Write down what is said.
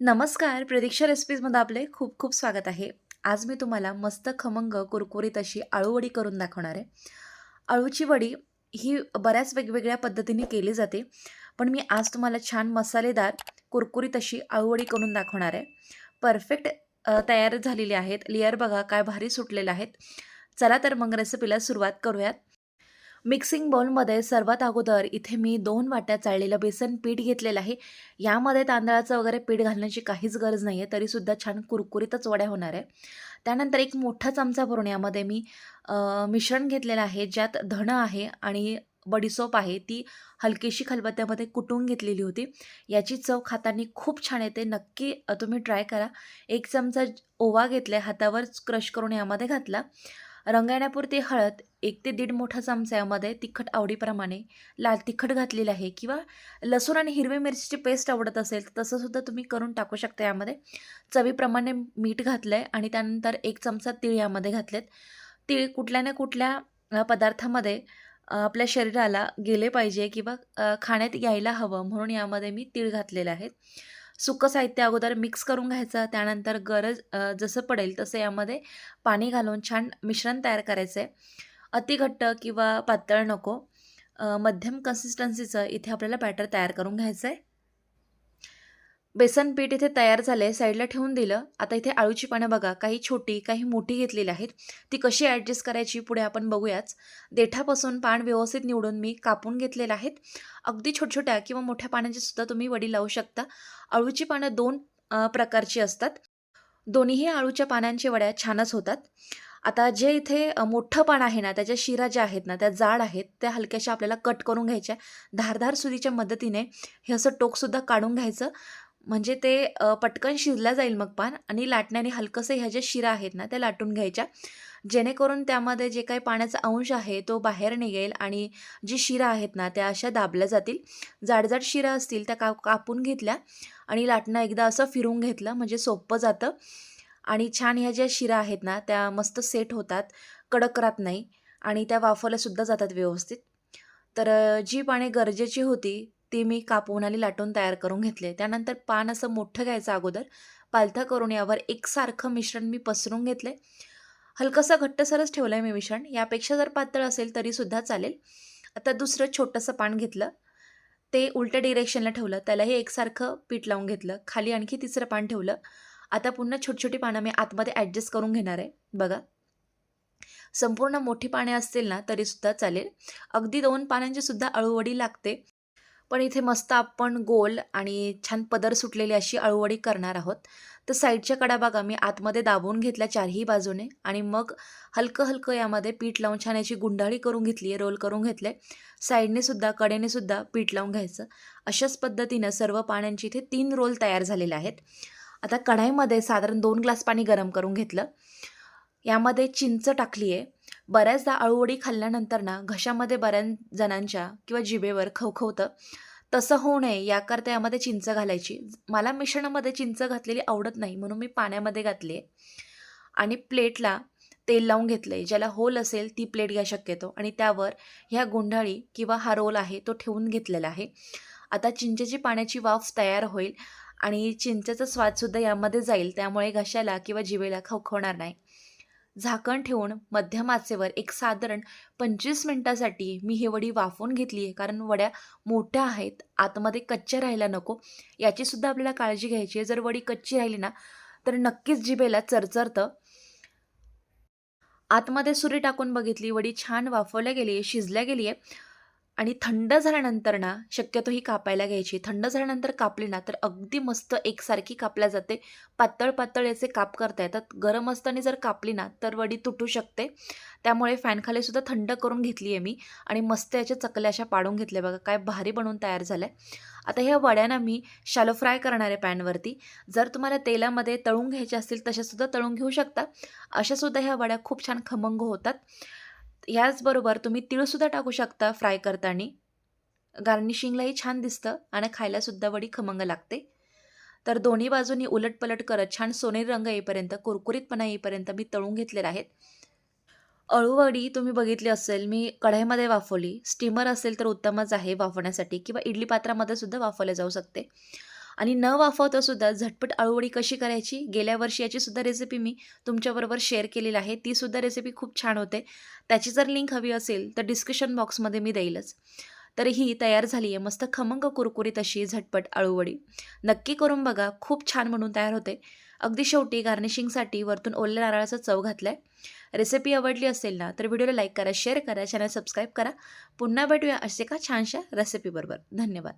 नमस्कार प्रतीक्षा रेसिपीजमध्ये आपले खूप खूप स्वागत आहे. आज मी तुम्हाला मस्त खमंग कुरकुरीत अशी आळूवडी करून दाखवणार आहे. आळूची वडी ही बऱ्याच वेगवेगळ्या पद्धतीने केली जाते पण मी आज तुम्हाला छान मसालेदार कुरकुरीत अशी आळूवडी करून दाखवणार आहे. परफेक्ट तयार झालेली आहेत. लेअर बघा काय भारी सुटलेले आहेत. चला तर मग रेसिपीला सुरुवात करूयात. मिक्सिंग बाउलमध्ये सर्वात अगोदर इथे मी दोन वाट्या चाळलेलं बेसन पीठ घेतलेलं आहे. यामध्ये तांदळाचं वगैरे पीठ घालण्याची काहीच गरज नाही आहे तरीसुद्धा छान कुरकुरीतच वड्या होणार आहे. त्यानंतर एक मोठा चमचा भरून यामध्ये मी मिश्रण घेतलेलं आहे ज्यात धणं आहे आणि बडीसोप आहे ती हलकीशी खलबत्त्यामध्ये कुटून घेतलेली होती. याची चव खाताना खूप छान येते नक्की तुम्ही ट्राय करा. एक चमचा ओवा घेतला हातावर क्रश करून यामध्ये घातला. रंगण्यापुरती हळद एक ते दीड मोठा चमचा यामध्ये तिखट आवडीप्रमाणे लाल तिखट घातलेलं आहे किंवा लसूण आणि हिरवी मिरचीची पेस्ट आवडत असेल तर तसंसुद्धा तुम्ही करून टाकू शकता यामध्ये. चवीप्रमाणे मीठ घातलं आहे आणि त्यानंतर एक चमचा तीळ यामध्ये घातलेत. तीळ कुठल्या ना कुठल्या पदार्थामध्ये आपल्या शरीराला गेले पाहिजे किंवा खाण्यात यायला हवं म्हणून यामध्ये मी तीळ घातलेलं आहे. सुकं साहित्य अगोदर मिक्स करून घ्यायचं त्यानंतर गरज जसं पडेल तसं यामध्ये पाणी घालून छान मिश्रण तयार करायचं आहे अतिघट्ट किंवा पातळ नको. मध्यम कन्सिस्टन्सीचं इथे आपल्याला बॅटर तयार करून घ्यायचं आहे बेसन पीठ इथे तयार झालं आहे साईडला ठेवून दिलं. आता इथे आळूची पानं बघा काही छोटी काही मोठी घेतलेली आहेत. ती कशी ॲडजस्ट करायची पुढे आपण बघूयाच. देठापासून पान व्यवस्थित निवडून मी कापून घेतलेलं आहेत. अगदी छोट्या छोट्या किंवा मोठ्या पानांची सुद्धा तुम्ही वडी लावू शकता. आळूची पानं दोन प्रकारची असतात. दोन्हीही आळूच्या पानांची वड्या छानच होतात. आता जे इथे मोठं पान आहे ना त्याच्या शिरा ज्या आहेत ना त्या जाड आहेत त्या हलक्याशा आपल्याला कट करून घ्यायच्या. धारधार सुरीच्या मदतीने हे असं टोकसुद्धा काढून घ्यायचं. म्हणजे ते पटकन शिजल्या जाईल मग पान आणि लाटण्याने हलकंसं ह्या ज्या शिरा आहेत ना त्या लाटून घ्यायच्या. जेणेकरून त्यामध्ये जे काही पाण्याचा अंश आहे तो बाहेर निघेल आणि जी शिरा आहेत ना त्या अशा दाबल्या जातील. जाडजाड शिरा असतील त्या का कापून घेतल्या आणि लाटणं एकदा असं फिरून घेतलं म्हणजे सोपं जातं. आणि छान ह्या ज्या शिरा आहेत ना त्या मस्त सेट होतात कडक राहत नाही आणि त्या वाफवल्यासुद्धा जातात व्यवस्थित. तर जी पाने गरजेची होती ते मी कापून आणि लाटून तयार करून घेतले. त्यानंतर पान असं मोठं घ्यायचं अगोदर. पालथं करून यावर एकसारखं मिश्रण मी पसरून घेतले. हलकंसं घट्टसरच ठेवलं आहे मी मिश्रण. यापेक्षा जर पातळ असेल तरीसुद्धा चालेल. आता दुसरं छोटंसं पान घेतलं. ते उलट्या डिरेक्शनला ठेवलं. त्यालाही एकसारखं पीठ लावून घेतलं. खाली आणखी तिसरं पान ठेवलं. आता पुन्हा छोटी छोटी पानं मी आतमध्ये ॲडजस्ट करून घेणार आहे. बघा. संपूर्ण मोठी पाने असतील ना तरीसुद्धा चालेल. अगदी दोन पानांची सुद्धा अळूवडी लागते. पण इथे मस्त आपण गोल आणि छान पदर सुटलेली अशी अळूवडी करणार आहोत. तर साईडच्या कडा बघा मी आतमध्ये दाबून घेतल्या चारही बाजूने आणि मग हलकं हलकं यामध्ये पीठ लावून छान याची गुंडाळी करून घेतली आहे रोल करून घेतले. साईडने सुद्धा कडेने सुद्धा पीठ लावून घ्यायचं. अशाच पद्धतीनं सर्व पाण्यांची इथे तीन रोल तयार झालेले आहेत. आता कढाईमध्ये साधारण दोन ग्लास पाणी गरम करून घेतलं. यामध्ये चिंच टाकली आहे बऱ्याचदा अळूवडी खाल्ल्यानंतर ना घशामध्ये बऱ्याच जणांच्या किंवा जिभेवर खवखवतं. तसं होऊ नये याकरता यामध्ये चिंच घालायची. मला मिश्रणामध्ये चिंच घातलेली आवडत नाही म्हणून मी पाण्यामध्ये घातली आहे. आणि प्लेटला तेल लावून घेतलं आहे ज्याला होल असेल ती प्लेट घ्या शक्यतो. आणि त्यावर ह्या गुंढाळी किंवा हा रोल आहे तो ठेवून घेतलेला आहे. आता चिंचेची पाण्याची वाफ तयार होईल आणि चिंचेचा स्वादसुद्धा यामध्ये जाईल. त्यामुळे घशाला किंवा जिभेला खवखवणार नाही. झाकण ठेवून मध्यम आचेवर एक साधारण पंचवीस मिनटासाठी मी ही वडी वाफवून घेतली आहे. कारण वड्या मोठ्या आहेत आतमध्ये कच्च्या राहायला नको. याचीसुद्धा आपल्याला काळजी घ्यायची आहे. जर वडी कच्ची राहिली ना तर नक्कीच जिभेला चरचरतं. आतमध्ये सुरी टाकून बघितली वडी छान वाफवल्या गेली आहे शिजल्या गेली आहे. आणि थंड झाल्यानंतर ना शक्यतो ही कापायला घ्यायची. थंड झाल्यानंतर कापली ना तर अगदी मस्त एकसारखी कापल्या जाते. पातळ पातळ याचे काप करता येतात. गरम असताना जर कापली ना तर वडी तुटू शकते. त्यामुळे फॅनखाली सुद्धा थंड करून घेतली आहे मी. आणि मस्त याच्या चकल्या अशा पाडून घेतल्या बघा काय भारी बनवून तयार झालं आहे आता ह्या वड्यांना मी शालो फ्राय करणार आहे पॅनवरती जर तुम्हाला तेलामध्ये तळून घ्यायच्या असतील तशासुद्धा तळून घेऊ शकता. अशासुद्धा ह्या वड्या खूप छान खमंग होतात. याचबरोबर तुम्ही तिळसुद्धा टाकू शकता फ्राय करताना. गार्निशिंगलाही छान दिसतं आणि खायलासुद्धा वडी खमंग लागते. तर दोन्ही बाजूनी उलटपलट करत छान सोनेरी रंग येईपर्यंत कुरकुरीतपणा येईपर्यंत मी तळून घेतलेले आहेत. अळूवडी तुम्ही बघितली असेल मी कढईमध्ये वाफवली. स्टीमर असेल तर उत्तमच आहे वाफवण्यासाठी किंवा इडली पात्रामध्ये सुद्धा वाफवले जाऊ शकते. आणि न वाफवता सुद्धा झटपट आळूवडी कशी करायची? गेल्या वर्षी याची सुद्धा रेसिपी मी तुमच्याबरोबर शेअर केलेली आहे. ती सुद्धा रेसिपी खूप छान होते. त्याची जर लिंक हवी असेल तर डिस्क्रिप्शन बॉक्समध्ये मी देईलच. तर ही तयार झाली आहे. मस्त खमंग कुरकुरीत अशी झटपट आळूवडी. नक्की करून बघा. खूप छान म्हणून तयार होते. अगदी शेवटी गार्निशिंगसाठी वरतून ओल्या नारळाचा चव घातला आहे रेसिपी आवडली असेल ना तर व्हिडिओला लाईक करा शेअर करा चॅनल सबस्क्राईब करा. पुन्हा भेटूया असे का छानशा रेसिपीबरोबर धन्यवाद.